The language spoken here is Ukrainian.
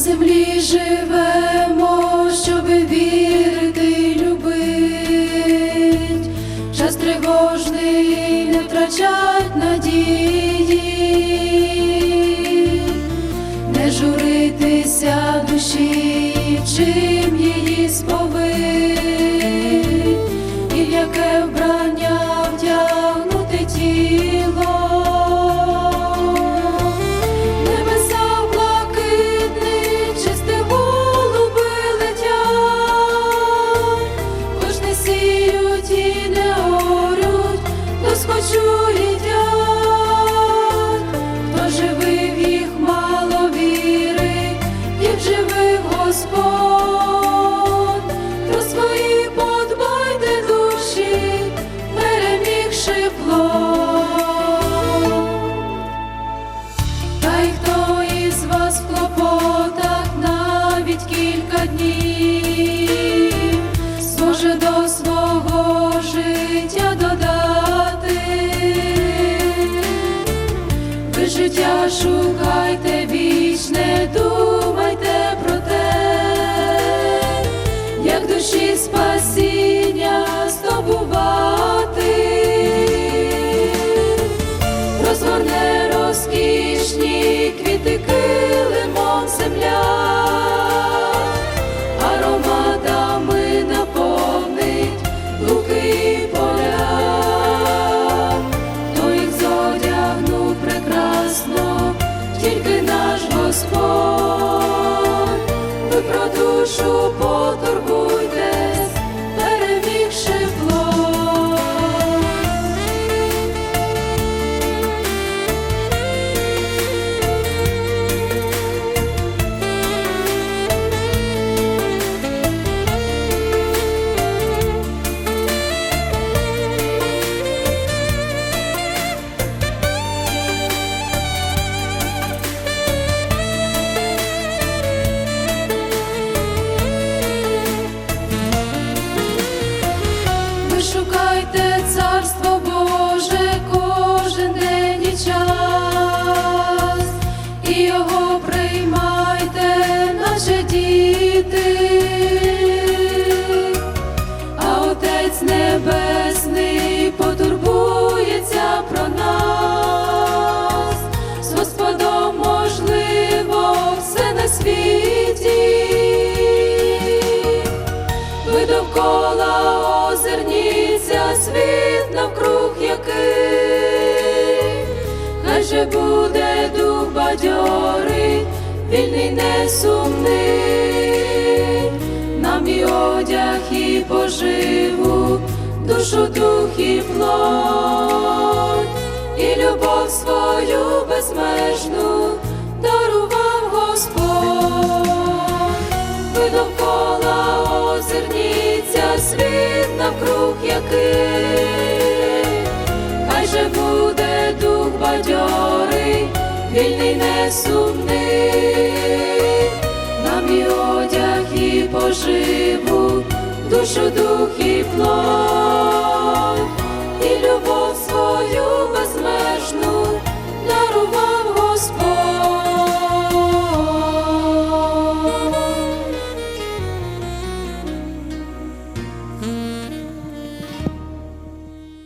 Землі живемо, щоб вірити, любить, час тривожний не втрачать надії, не журитися душі, сіють і не орють, досхочу їдять, хто живив їх мало віри, як живив Господь, про свої подбайте душі, перемігши плоть. Килимом земля, наче діти, а Отець Небесний потурбується про нас, з Господом можливо все на світі. Ви довкола озирніться, світ навкруг який, хай же буде дух бадьорий, вільний не сумний, нам і одяг, і поживу, душу, дух і плоть, і любов свою безмежну дарував Господь. Ви довкола озирніться, світ навкруг який, хай же буде дух бадьорий, вільний не сумний, душу, дух і плоть,